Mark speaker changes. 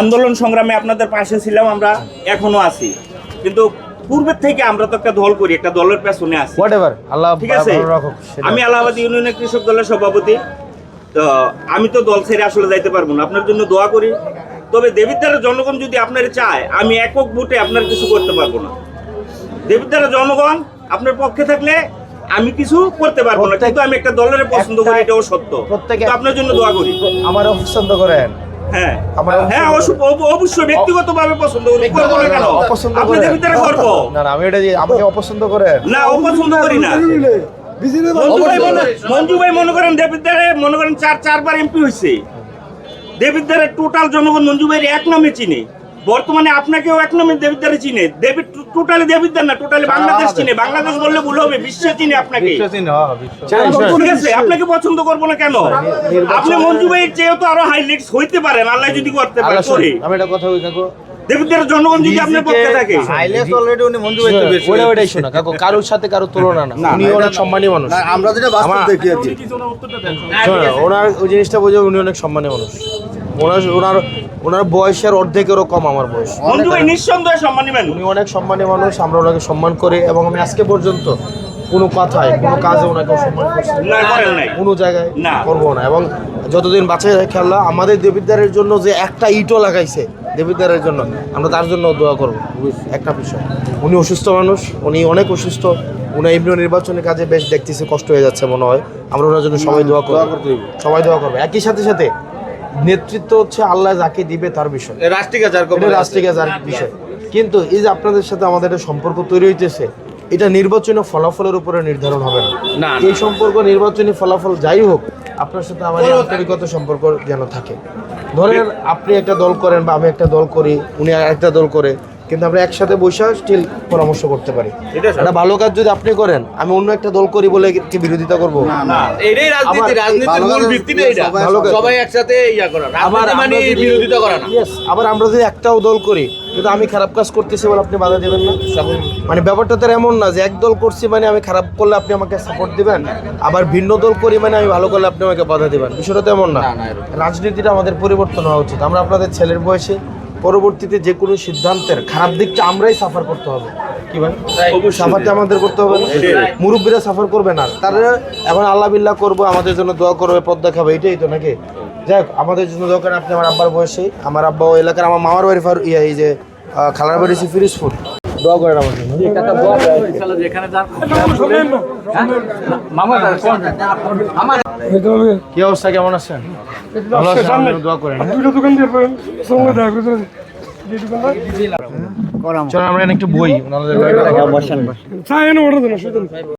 Speaker 1: আন্দোলন সংগ্রামে আপনাদের পাশে ছিলাম আমরা এখনও আছি। কিন্তু পূর্বের থেকে আমরা তো একটা দল করি একটা দলের পেছনে আছি।
Speaker 2: আল্লাহ
Speaker 1: ঠিক আছে। আমি এলাহাবাদ ইউনিয়নের কৃষক দলের সভাপতি। তো আমি তো দল ছেড়ে আসলে যাইতে পারব না। আপনার জন্য দোয়া করি। তবে দেবিদ্বারের জনগণ যদি আপনার চায় আমি একক ভোটে আপনার কিছু করতে পারব না। দেবিদ্বারের জনগণ আপনার পক্ষে থাকলে আমি কিছু করতে পারব না। কিন্তু আমি একটা দলের পছন্দ করি এটাও সত্য। আপনার জন্য দোয়া করি।
Speaker 2: আমারও পছন্দ করেন।
Speaker 1: হ্যাঁ। হ্যাঁ
Speaker 2: অবশ্যই-
Speaker 1: ব্যক্তিগতভাবে পছন্দ না কেন?
Speaker 2: অপছন্দ
Speaker 1: করব
Speaker 2: না না আমি এটা আমাকে অপছন্দ করেন
Speaker 1: না অপছন্দ করি না। মঞ্জু ভাই মনে- মঞ্জু ভাই। করেন দেবিদ্বারে মনে করেন চার চারবার এমপি হয়েছে দেবিদ্বারের টোটাল জনগণ মঞ্জু ভাইয়ের এক নামে চিনে। বর্তমানে আপনাকেও এক নামে দেবিদ্বারে চিনে। দেবী টোটালি দেবিদ্বার না টোটালি বাংলাদেশ চিনে। বাংলাদেশ বললে ভুল হবে বিশ্ব চিনে আপনাকে। ঠিক আছে আপনাকে পছন্দ করব না কেন? আপনি মঞ্জু ভাইয়ের চেয়েও তো আরও হাইলাইটস হইতে পারেন আল্লাহ যদি করতে পারে করে।
Speaker 2: আমি একটা কথা বলি কাকু।
Speaker 1: দেবিদ্বারের জনগণ যদি আপনার পক্ষে থাকে।
Speaker 3: হাইলাইট অলরেডি উনি মঞ্জু ভাই বেশি
Speaker 2: ওটা ওটাই শোনা কাকু কারোর সাথে কারও তুলনা না। উনি অনেক সম্মানী মানুষ।
Speaker 3: আমরা যেটা বাস্তব দেখি আর কি।
Speaker 2: ওনার ওই জিনিসটা বোঝো উনি অনেক সম্মানী মানুষ। ওনার ওনার ওনার বয়সের অর্ধেকেরও কম আমার বয়স।
Speaker 1: মঞ্জু ভাই নিঃসন্দেহে সম্মানী মানুষ
Speaker 2: উনি অনেক সম্মানী মানুষ আমরা ওনাকে সম্মান করি এবং আমি আজকে পর্যন্ত কোনো কথায় কোনো কাজে ওনাকে সম্মান করছি কোনো জায়গায়। করব না। এবং যতদিন বাঁচে খেলা আমাদের দেবিদ্বারের জন্য যে একটা ইটও লাগাইছে দেবিদ্বারের জন্য আমরা তার জন্য দোয়া করব। একটা বিষয় উনি অসুস্থ মানুষ উনি অনেক অসুস্থ উনি এমনি নির্বাচনের কাজে বেশ দেখতেছে কষ্ট হয়ে যাচ্ছে মনে হয়। আমরা ওনার জন্য সবাই দোয়া করব। সবাই দোয়া করব। একই সাথে সাথে নেতৃত্ব হচ্ছে আল্লাহ যাকে দিবে তার বিষয়।
Speaker 3: রাষ্ট্রিক
Speaker 2: যার বিষয়। কিন্তু এই যে আপনাদের সাথে আমাদের একটা সম্পর্ক তৈরি হইতেছে এটা নির্বাচনী ফলাফলের উপরে নির্ধারণ হবে না। এই সম্পর্ক নির্বাচনী ফলাফল যাই হোক আপনার সাথে আমার আন্তরিকত সম্পর্ক যেন থাকে। ধরেন আপনি একটা দল করেন বা আমি একটা দল করি উনি একটা দল করে কিন্তু আমরা একসাথে বসে স্টিল পরামর্শ করতে পারি।
Speaker 3: এটা
Speaker 2: একটা ভালো কাজ যদি আপনি করেন আমি অন্য একটা দল করি বলে কি বিরোধিতা করব?
Speaker 3: এটাই রাজনীতি
Speaker 2: আবার-
Speaker 3: রাজনীতির মূল ভিত্তিটা এটা।
Speaker 4: সবাই-
Speaker 2: ভালো কাজ-
Speaker 3: সবাই একসাথে ইয়া করা।
Speaker 2: আবার
Speaker 3: মানে
Speaker 2: আমরা যদি-
Speaker 3: বিরোধিতা করা না।
Speaker 2: আবার আমরা যদি একটাও দল করি কিন্তু আমি খারাপ কাজ করতেছি বলে আপনি বাধা দেবেন না? মানে ব্যাপারটা তো আর এমন না যে এক দল করছি মানে আমি খারাপ করলে আপনি আমাকে সাপোর্ট দিবেন আবার ভিন্ন দল করি মানে আমি ভালো করলে আপনি আমাকে বাধা দিবেন। বিষয়টা তো এমন না। রাজনীতিটা আমাদের পরিবর্তন হওয়া উচিত। আমরা আপনাদের ছেলের বয়সে পরবর্তীতে যে কোনো সিদ্ধান্তের খারাপ দিকটা আমরাই সাফার করতে হবে। কি ভাই? সাফারটা আমাদের করতে হবে। না? মুরব্বীরা সাফার করবে না। তারা এখন আল্লাহ বিল্লাহ করব আমাদের জন্য দোয়া করবে পদ্মা দেখাবে এটাই তো নাকি? যাই হোক, আমাদের জন্য দোকান আপনি আমার আব্বার বয়সে আমার আব্বা ওই এলাকার আমার মামার বাড়ি ফার ইয়ে এই যে খালার বাড়ি ফিরিজপুর দোয়া করেন আমার জন্য। কি অবস্থা? কেমন আছেন? ভালো আছেন? দোয়া করেন। হ্যাঁ?
Speaker 5: দুটো দোকান দিয়ে সঙ্গে দেখা করে
Speaker 2: চলো আমরা এখানে একটু বই। ওনাদের